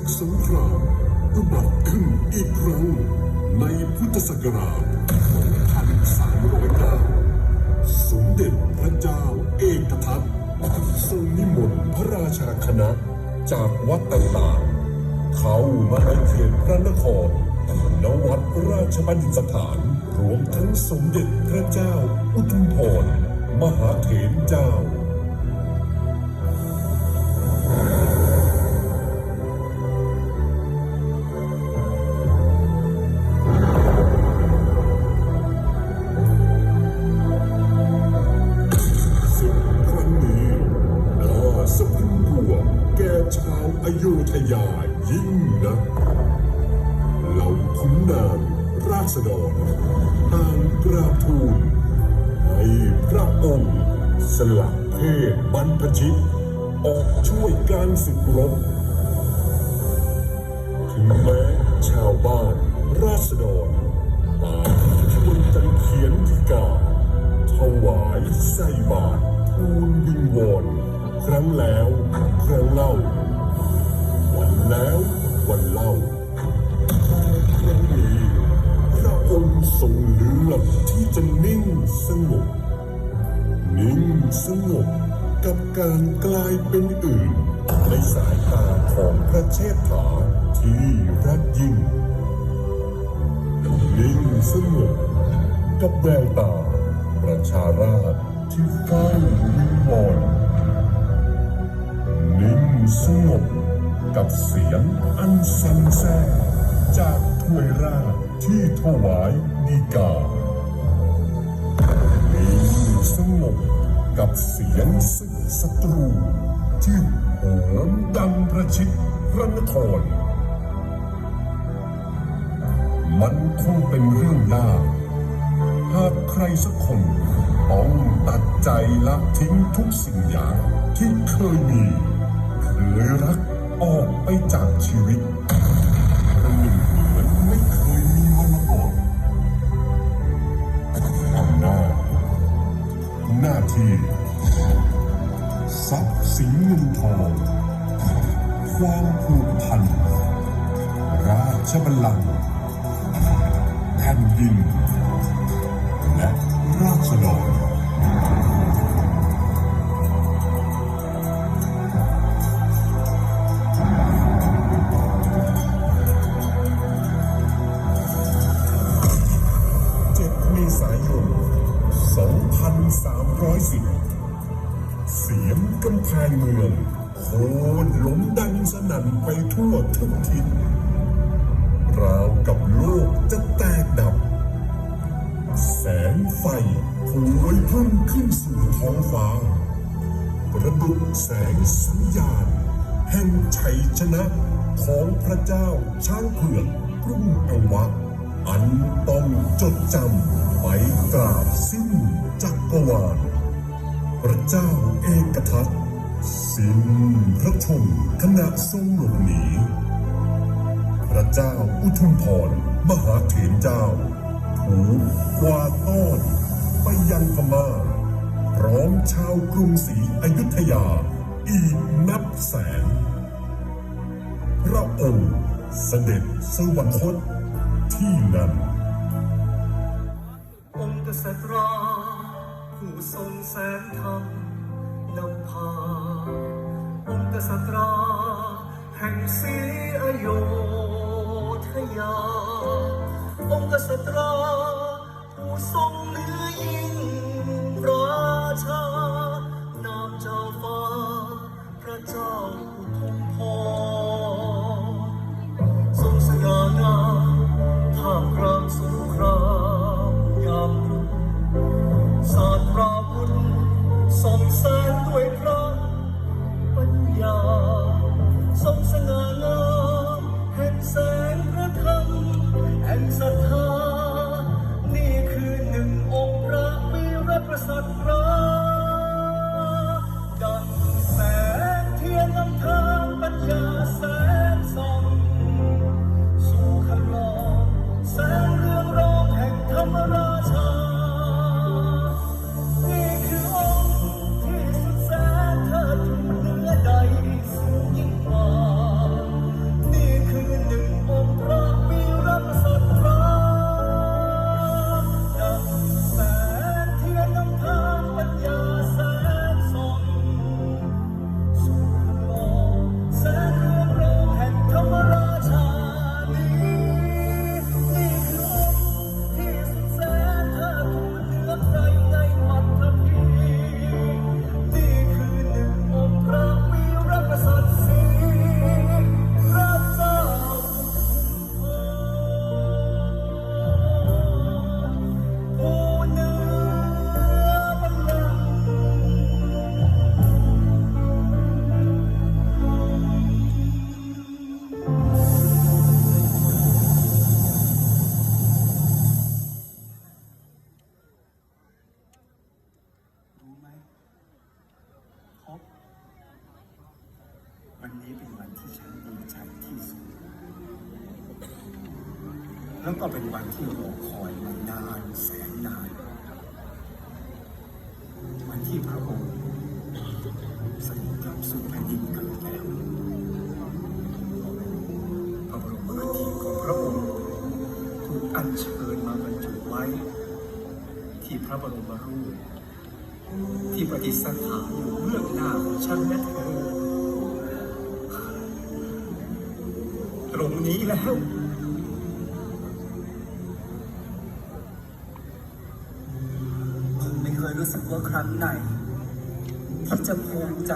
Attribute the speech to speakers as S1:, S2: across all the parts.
S1: ศึกสงครามอุบัติขึ้นอีกครั้ง ในพุทธศักราช2309สมเด็จพระเจ้าเอกทัตทรงนิมนต์พระราชาคณะจากวัดต่างๆ เข้ามาในเขตพระนครณวัดราชบัณฑิตสถานรวมทั้งสมเด็จพระเจ้าอุทุมพรมหาเถรเจ้า ชาวอโยธยายิ่งนักเหล่าขุนนางราษฎรต่างกราบทูลให้พระองค์สลักเพศบรรพชิต ออกช่วยการศึกรบถึงแม้ชาวบ้านราษฎรต่างชวนกันเขียนธิกาถวายใส่บาตรทูลวิงวอนครั้งแล้วครั้งเล่า วันแล้ววันเล่าครั้งนี้พระองค์ทรงเลือกที่จะนิ่งสงบ นิ่งสงบกับการกลายเป็นอื่น ในสายตาของพระเชษฐาที่รักยิ่ง นิ่งสงบกับแววตาประชาราษฎร์ที่เฝ้าวิงวอนนิ่งสงบ กับเสียงอันสันแซ่จากถ้วยราชที่ถวายดีกานิ่งสงบกับเสียงศึกศัตรู ที่โหมดังประชิดพระนคร มันคงเป็นเรื่องยากหากใครสักคนต้องตัดใจละทิ้งทุกสิ่งอย่างที่เคยมีเคยรัก ออกไปจากชีวิตประหนึ่งเหมือนไม่เคยมีมันมาก่อนอำนาจหน้าที่ทรัพย์สินเงินทองความผูกพัน ราชบัลลังก์แผ่นดิน และราษฎร 310เสียงกำแพงเมืองโคนล้มดังสนั่นไปทั่วทุกทิศราวกับโลกจะแตกดับ แสงไฟพวยพุ่งขึ้นสู่ท้องฟ้า ประดุจแสงสัญญาณ แห่งชัยชนะของพระเจ้าช้างเผือกกรุงอวะอันต้องจดจำไปตราบสิ้นจัก รวาลพระเจ้าเอกทัตสิ้นพระชนม์ขณะทรงหลบหนีพระเจ้าอุทุมพรมหาเถรเจ้าถูกกวาดต้อนไปยังพม่าพร้อมชาวกรุงศรีอยุธยาอีกนับแสน พระองค์เสด็จสวรรคตที่นั่น
S2: องค์กษัตริย์ ผู้ทรงแสนธรรมนำพา องค์กษัตริย์แห่งศรีอโยธยา องค์กษัตริย์ผู้ทรงเนื้อยิ่งราชา ส่อ แล้วก็เป็นวันที่รอคอยมานานแสนนานวันที่พระองค์เสด็จกลับสู่แผ่นดินเกิดแล้วพระบรมอัฐิของพระองค์ถูกอัญเชิญมาบรรจุไว้ ที่พระบรมรูปที่ประดิษฐานอยู่เบื้องหน้าของฉันและเธอตรงนี้แล้ว
S3: ว่าครั้งไหน ที่จะภูมิใจ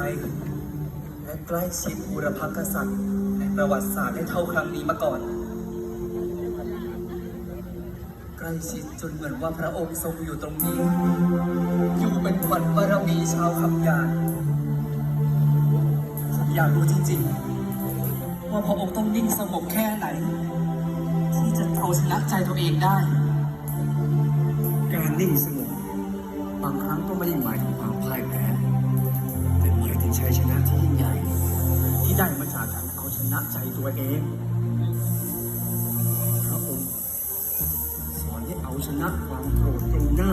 S3: และใกล้ชิดบูรพกษัตริย์ในประวัติศาสตร์ได้เท่าครั้งนี้มาก่อน ใกล้ชิดจนเหมือนว่าพระองค์ทรงอยู่ตรงนี้ อยู่เป็นขวัญบารมีชาวคำยานผมอยากรู้จริงๆ ว่าพระองค์ต้องนิ่งสงบแค่ไหน ที่จะเอาชนะใจตัวเองได้
S2: การนิ่งสงบ บางครั้งก็ไม่ได้หมายถึงความพ่ายแพ้แต่หมายถึงชัยชนะที่ยิ่งใหญ่ ที่ได้มาจากการเอาชนะใจตัวเองพระองค์สอนให้เอาชนะความโกรธตรงหน้า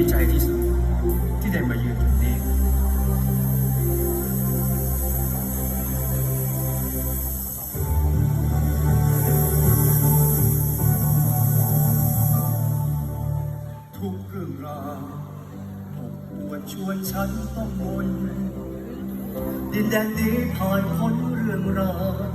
S2: ดี
S3: ใจ
S2: ที่
S3: สุดที่ได้มา
S2: ยืนตรงนี้ ทุกเรื่องราวอบอวดชวนฉันต้องมนดินแดนนี้ผ่านพ้นเรื่องราว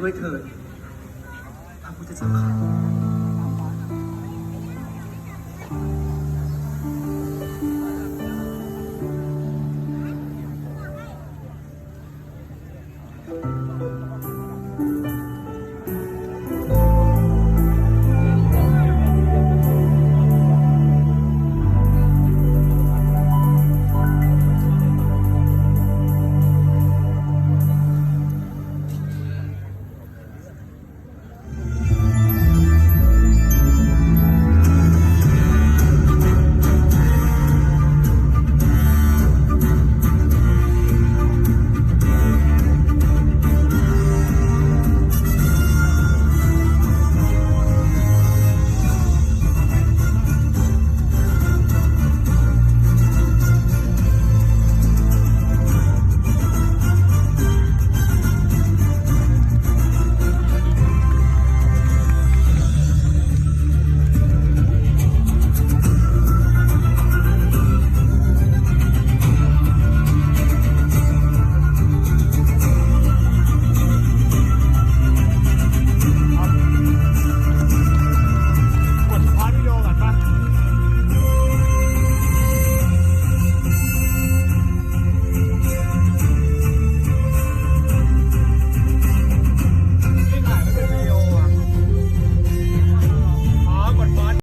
S2: ด้วยเถิ
S3: ด